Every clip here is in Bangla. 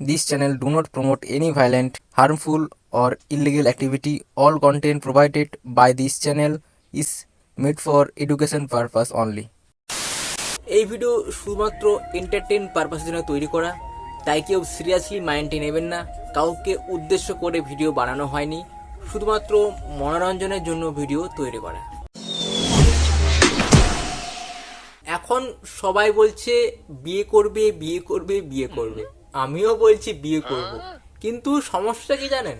This channel do not promote any violent, harmful, or illegal activity. All content provided by this channel is made for education purpose only. এই ভিডিও শুধুমাত্র এন্টারটেন পারপাসের জন্য তৈরি করা তাই কেউ সিরিয়াসলি মাইন্ডে নেবেন না কাউকে উদ্দেশ্য করে ভিডিও বানানো হয়নি শুধুমাত্র মনোরঞ্জনের জন্য ভিডিও তৈরি করা এখন সবাই বলছে বিয়ে করবে বিয়ে করবে বিয়ে করবে আমিও বলছি বিয়ে করব। কিন্তু সমস্যা কি জানেন?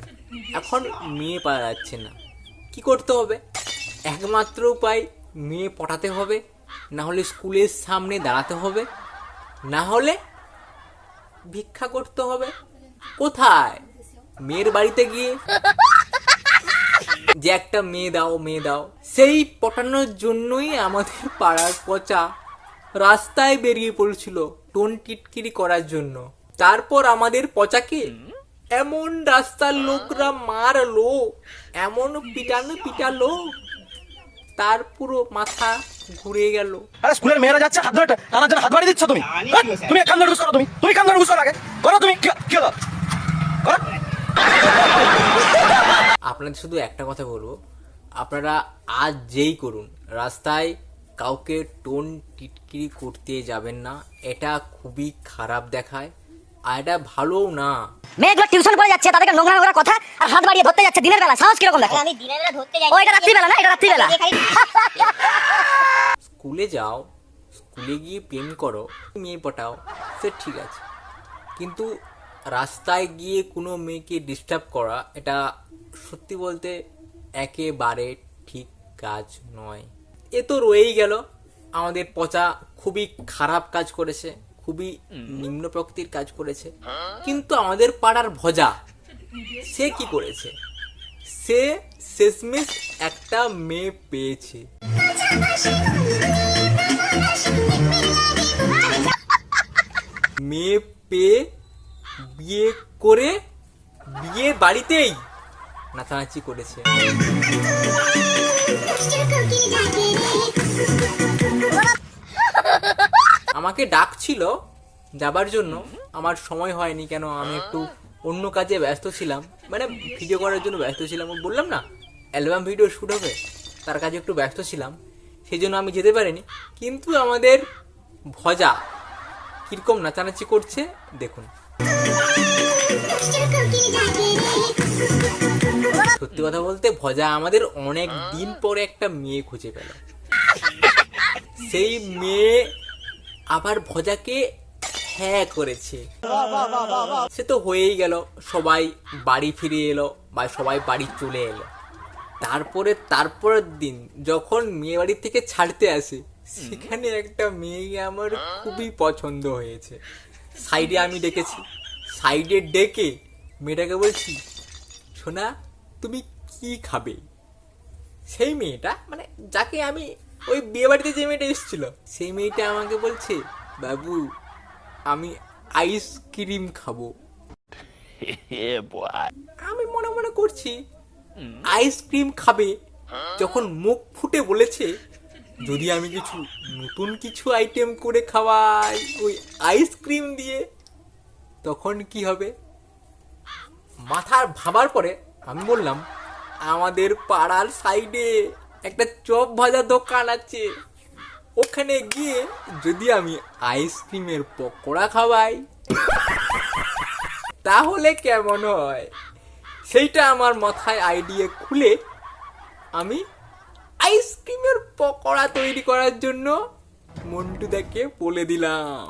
এখন মেয়ে পাওয়া যাচ্ছে না। কি করতে হবে? একমাত্র উপায় মেয়ে পটাতে হবে না হলে স্কুলের সামনে দাঁড়াতে হবে না হলে ভিক্ষা করতে হবে। কোথায়? মেয়ের বাড়িতে গিয়ে। যে একটা মেয়ে দাও মেয়ে দাও। সেই পটানোর জন্যই আমাদের পাড়ার পচা রাস্তায় বেরিয়ে পড়ছিল। টোন টিটকিরি করার জন্য। তারপর আমাদের পচাকে এমন রাস্তার লোকরা মারলো এমন পিটানো পিটালো তার পুরো মাথা ঘুরে গেল। আরে স্কুলের মেয়েরা যাচ্ছে হাত ধরে টানার জন্য হাত বাড়িয়ে দিচ্ছ তুমি? হ্যাঁ? তুমি কান ধরে করো তুমি? তুমি কান ধরে করো আগে করো তুমি কি কি হলো? আপনাদের শুধু একটা কথা বলব আপনারা আজ যেই করুন রাস্তায় কাউকে টোন টিটকিরি করতে যাবেন না এটা খুবই খারাপ দেখায়। আর এটা ভালোও না। মেয়েগুলো টিউশন করে যাচ্ছে তাদেরকে নোংরা নোংরা কথা আর হাত বাড়িয়ে ধরতে যাচ্ছে দিনের বেলা। সাহস কীরকম দেখো? আমি দিনের বেলা ধরতে যাই। ও এটা রাত্রিবেলা না? এটা রাত্রিবেলা। স্কুলে যাও স্কুলে গিয়ে প্রেম করো মেয়ে পটাও সে ঠিক আছে। কিন্তু রাস্তায় গিয়ে কোনো মেয়েকে ডিস্টার্ব করা এটা সত্যি বলতে একেবারে ঠিক কাজ নয়। এ তো রয়েই গেল। আমাদের পচা খুবই খারাপ কাজ করেছে। খুবই নিম্ন প্রকৃতির কাজ করেছে। কিন্তু আমাদের পাড়ার ভজা সে কি করেছে? সে শেষমেশ একটা মেয়ে পেয়েছে। মেয়ে পেয়ে বিয়ে করে বিয়ে বাড়িতেই নাচানাচি করেছে। আমাকে ডাকছিল যাবার জন্য। আমার সময় হয়নি কেন, আমি একটু অন্য কাজে ব্যস্ত ছিলাম। মানে ভিডিও করার জন্য ব্যস্ত ছিলাম বললাম না অ্যালবাম ভিডিও শ্যুট হবে, তার কাজে একটু ব্যস্ত ছিলাম সেই জন্য আমি যেতে পারিনি। কিন্তু আমাদের ভজা কীরকম নাচানাচি করছে, দেখুন। সত্যি কথা বলতে, ভজা আমাদের অনেক দিন পরে একটা মেয়ে খুঁজে পেল। সেই মেয়ে আবার ভজাকে হ্যাঁ করেছে। সে তো হয়েই গেল সবাই বাড়ি ফিরে এলো বা সবাই বাড়ি চলে এলো। তারপরে তারপরের দিন যখন মেয়ে বাড়ি থেকে ছাড়তে আসে সেখানে একটা মেয়ে আমার খুবই পছন্দ হয়েছে। সাইডে আমি ডেকেছি। সাইডে ডেকে মেয়েটাকে বলছি সোনা তুমি কি খাবে? সেই মেয়েটা মানে যাকে আমি ওই বিয়ে বাড়িতে যে মেয়েটা এসেছিল সেই মেয়েটা আমাকে বলছে বাবু আমি আইসক্রিম খাব। আমি মনে মনে করছি আইসক্রিম খাবে। যখন মুখ ফুটে বলেছে যদি আমি কিছু নতুন কিছু আইটেম করে খাওয়াই ওই আইসক্রিম দিয়ে তখন কি হবে? মাথার ভাবার পরে আমি বললাম আমাদের পাড়ার সাইডে একটা চপ ভাজা দোকান আছে। ওখানে গিয়ে যদি আমি আইসক্রিমের পকোড়া খাওয়াই তাহলে কেমন হয়? সেইটা আমার মাথায় আইডিয়া খুলে আমি আইসক্রিমের পকোড়া তৈরি করার জন্য মন্টুদাকে বলে দিলাম।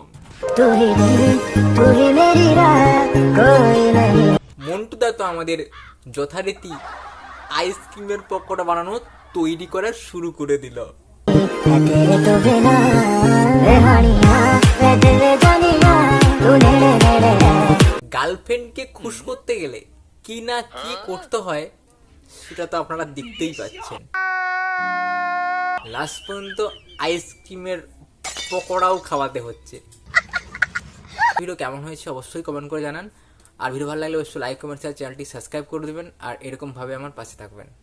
মন্টুদা তো আমাদের যথারীতি আইসক্রিমের পকোড়া বানানো তৈরি করা শুরু করে দিল। গার্লফ্রেন্ডকে খুশ করতে গেলে কি না কি করতে হয়, সেটা তো আপনারা দেখতেই পাচ্ছেন। লাস্ট পর্যন্ত আইসক্রিমের পকোড়াও খাওয়াতে হচ্ছে। ভিডিও কেমন হয়েছে অবশ্যই কমেন্ট করে জানান। আর ভিডিও ভালো লাগলে অবশ্যই লাইক কমেন্ট চ্যানেলটি সাবস্ক্রাইব করে দেবেন। আর এরকমভাবে আমার পাশে থাকবেন।